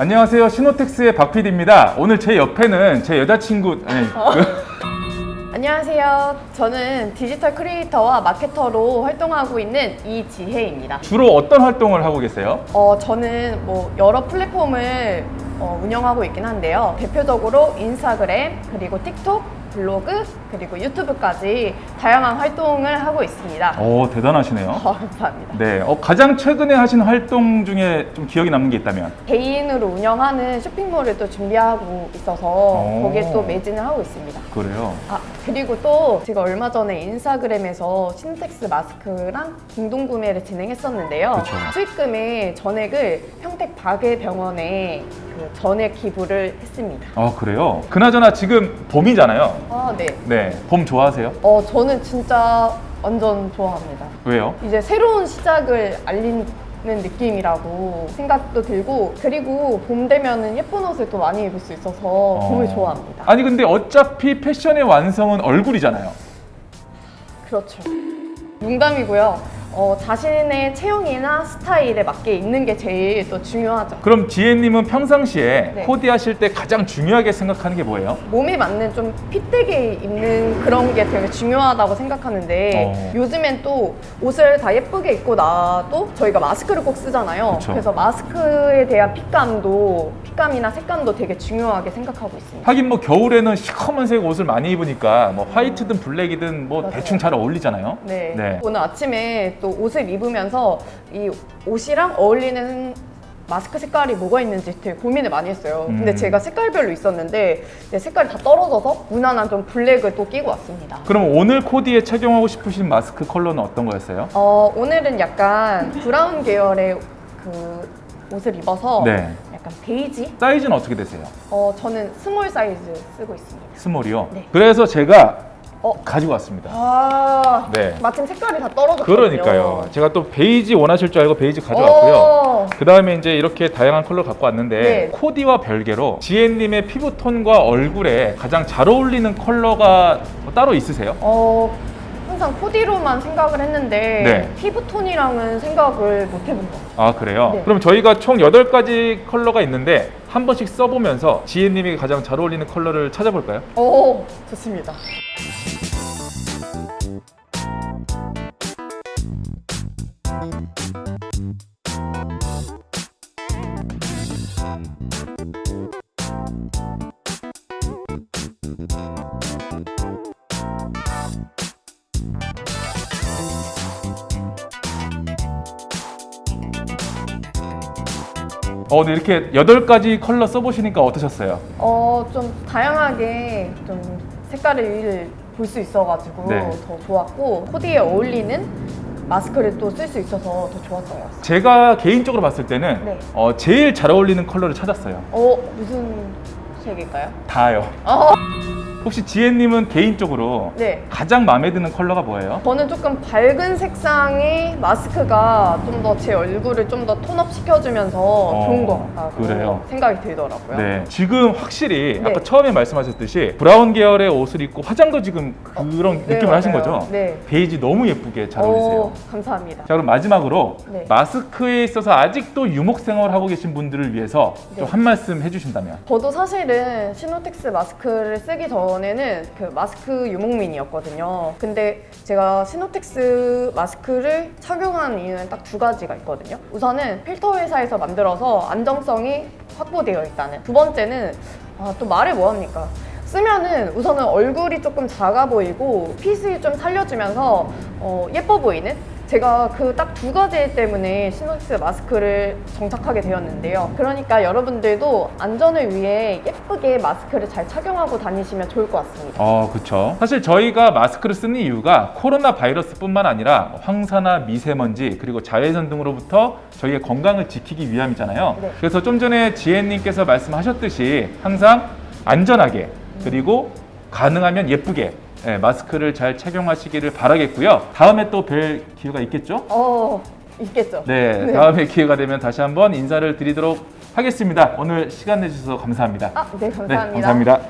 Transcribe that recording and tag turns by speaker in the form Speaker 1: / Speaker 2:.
Speaker 1: 안녕하세요. 신호텍스의 박 PD입니다. 오늘 제 옆에는 제 여자친구, 아니, 그,
Speaker 2: 안녕하세요. 저는 디지털 크리에이터와 마케터로 활동하고 있는 이지혜입니다.
Speaker 1: 주로 어떤 활동을 하고 계세요?
Speaker 2: 어, 저는 뭐 여러 플랫폼을 어, 운영하고 있긴 한데요. 대표적으로 인스타그램, 그리고 틱톡, 블로그, 그리고 유튜브까지 다양한 활동을 하고 있습니다.
Speaker 1: 오, 대단하시네요.
Speaker 2: 어, 감사합니다.
Speaker 1: 네, 어, 가장 최근에 하신 활동 중에 좀 기억에 남는 게 있다면?
Speaker 2: 개인으로 운영하는 쇼핑몰을 또 준비하고 있어서
Speaker 1: 오.
Speaker 2: 거기에 또 매진을 하고 있습니다.
Speaker 1: 그래요.
Speaker 2: 아 그리고 또 제가 얼마 전에 인스타그램에서 신텍스 마스크랑 공동 구매를 진행했었는데요.
Speaker 1: 그쵸.
Speaker 2: 수익금의 전액을 평택 박예병원에 그 전액 기부를 했습니다.
Speaker 1: 아, 그래요? 그나저나 지금 봄이잖아요.
Speaker 2: 아 네.
Speaker 1: 네, 봄 좋아하세요?
Speaker 2: 어 저는 진짜 완전 좋아합니다.
Speaker 1: 왜요?
Speaker 2: 이제 새로운 시작을 알리는 느낌이라고 생각도 들고 그리고 봄 되면은 예쁜 옷을 또 많이 입을 수 있어서 봄을
Speaker 1: 어.
Speaker 2: 좋아합니다.
Speaker 1: 아니, 근데 어차피 패션의 완성은 얼굴이잖아요.
Speaker 2: 그렇죠. 농담이고요. 어, 자신의 체형이나 스타일에 맞게 입는 게 제일 또 중요하죠.
Speaker 1: 그럼 지혜님은 평상시에
Speaker 2: 네.
Speaker 1: 코디하실 때 가장 중요하게 생각하는 게 뭐예요?
Speaker 2: 몸에 맞는 좀 핏되게 입는 그런 게 되게 중요하다고 생각하는데
Speaker 1: 어.
Speaker 2: 요즘엔 또 옷을 다 예쁘게 입고 나도 저희가 마스크를 꼭 쓰잖아요.
Speaker 1: 그쵸.
Speaker 2: 그래서 마스크에 대한 핏감도 핏감이나 색감도 되게 중요하게 생각하고 있습니다.
Speaker 1: 하긴 뭐 겨울에는 시커먼색 옷을 많이 입으니까 뭐 화이트든 블랙이든 뭐
Speaker 2: 맞아요.
Speaker 1: 대충 잘 어울리잖아요.
Speaker 2: 네.
Speaker 1: 네.
Speaker 2: 오늘 아침에 또 옷을 입으면서 이 옷이랑 어울리는 마스크 색깔이 뭐가 있는지 되게 고민을 많이 했어요. 근데
Speaker 1: 음.
Speaker 2: 제가 색깔별로 있었는데 내 색깔이 다 떨어져서 무난한 좀 블랙을 또 끼고 왔습니다.
Speaker 1: 그럼 오늘 코디에 착용하고 싶으신 마스크 컬러는 어떤 거였어요?
Speaker 2: 어, 오늘은 약간 브라운 계열의 그 옷을 입어서
Speaker 1: 네.
Speaker 2: 약간 베이지?
Speaker 1: 사이즈는 어떻게 되세요?
Speaker 2: 어, 저는 스몰 사이즈 쓰고 있습니다.
Speaker 1: 스몰이요?
Speaker 2: 네.
Speaker 1: 그래서 제가
Speaker 2: 어.
Speaker 1: 가지고 왔습니다.
Speaker 2: 아,
Speaker 1: 네.
Speaker 2: 마침 색깔이 다 떨어졌거든요.
Speaker 1: 그러니까요. 제가 또 베이지 원하실 줄 알고 베이지 가져왔고요.
Speaker 2: 어.
Speaker 1: 그 다음에 이제 이렇게 다양한 컬러 갖고 왔는데
Speaker 2: 네.
Speaker 1: 코디와 별개로 지혜님의 피부톤과 얼굴에 가장 잘 어울리는 컬러가 뭐 따로 있으세요?
Speaker 2: 어, 항상 코디로만 생각을 했는데
Speaker 1: 네.
Speaker 2: 피부톤이랑은 생각을 못 해본 것 같아요.
Speaker 1: 아 그래요?
Speaker 2: 네.
Speaker 1: 그럼 저희가 총 8가지 컬러가 있는데 한 번씩 써보면서 지혜님이 가장 잘 어울리는 컬러를 찾아볼까요?
Speaker 2: 오, 좋습니다.
Speaker 1: 어, 오늘 이렇게 8가지 컬러 써보시니까 어떠셨어요?
Speaker 2: 어, 좀 다양하게 좀 색깔을 볼 수 있어가지고
Speaker 1: 네.
Speaker 2: 더 좋았고 코디에 어울리는 마스크를 또 쓸 수 있어서 더 좋았어요.
Speaker 1: 제가 개인적으로 봤을 때는
Speaker 2: 네.
Speaker 1: 어, 제일 잘 어울리는 컬러를 찾았어요.
Speaker 2: 어, 무슨 색일까요?
Speaker 1: 다요.
Speaker 2: 어,
Speaker 1: 혹시 지혜님은 개인적으로
Speaker 2: 네.
Speaker 1: 가장 마음에 드는 컬러가 뭐예요?
Speaker 2: 저는 조금 밝은 색상의 마스크가 좀 더 제 얼굴을 좀 더 톤업 시켜주면서 좋은 것 같다고
Speaker 1: 그래요?
Speaker 2: 생각이 들더라고요.
Speaker 1: 네. 지금 확실히
Speaker 2: 네.
Speaker 1: 아까 처음에 말씀하셨듯이 브라운 계열의 옷을 입고 화장도 지금 그런
Speaker 2: 네,
Speaker 1: 느낌을 하신
Speaker 2: 맞아요.
Speaker 1: 거죠?
Speaker 2: 네.
Speaker 1: 베이지 너무 예쁘게 잘 어울리세요.
Speaker 2: 오, 감사합니다.
Speaker 1: 자 그럼 마지막으로
Speaker 2: 네.
Speaker 1: 마스크에 있어서 아직도 유목 생활 하고 계신 분들을 위해서 좀
Speaker 2: 네.
Speaker 1: 한 말씀 해주신다면
Speaker 2: 저도 사실은 시노텍스 마스크를 쓰기 전 에는 그 마스크 유목민이었거든요. 근데 제가 시노텍스 마스크를 착용한 이유는 딱 두 가지가 있거든요. 우선은 필터 회사에서 만들어서 안정성이 확보되어 있다는. 두 번째는 아, 또 말을 뭐합니까? 쓰면은 우선은 얼굴이 조금 작아 보이고 핏을 좀 살려주면서 어, 예뻐 보이는 제가 그 딱 두 가지 때문에 시노텍스 마스크를 정착하게 되었는데요. 그러니까 여러분들도 안전을 위해 예쁘게 마스크를 잘 착용하고 다니시면 좋을 것 같습니다.
Speaker 1: 어, 그렇죠. 사실 저희가 마스크를 쓰는 이유가 코로나 바이러스뿐만 아니라 황사나 미세먼지 그리고 자외선 등으로부터 저희의 건강을 지키기 위함이잖아요.
Speaker 2: 네.
Speaker 1: 그래서 좀 전에 지혜님께서 말씀하셨듯이 항상 안전하게 그리고 가능하면 예쁘게 예, 마스크를 잘 착용하시기를 바라겠고요. 다음에 또 뵐 기회가 있겠죠?
Speaker 2: 어, 있겠죠?
Speaker 1: 네,
Speaker 2: 네.
Speaker 1: 다음에 기회가 되면 다시 한번 인사를 드리도록 하겠습니다. 오늘 시간 내주셔서 감사합니다.
Speaker 2: 아, 네, 감사합니다.
Speaker 1: 네, 감사합니다.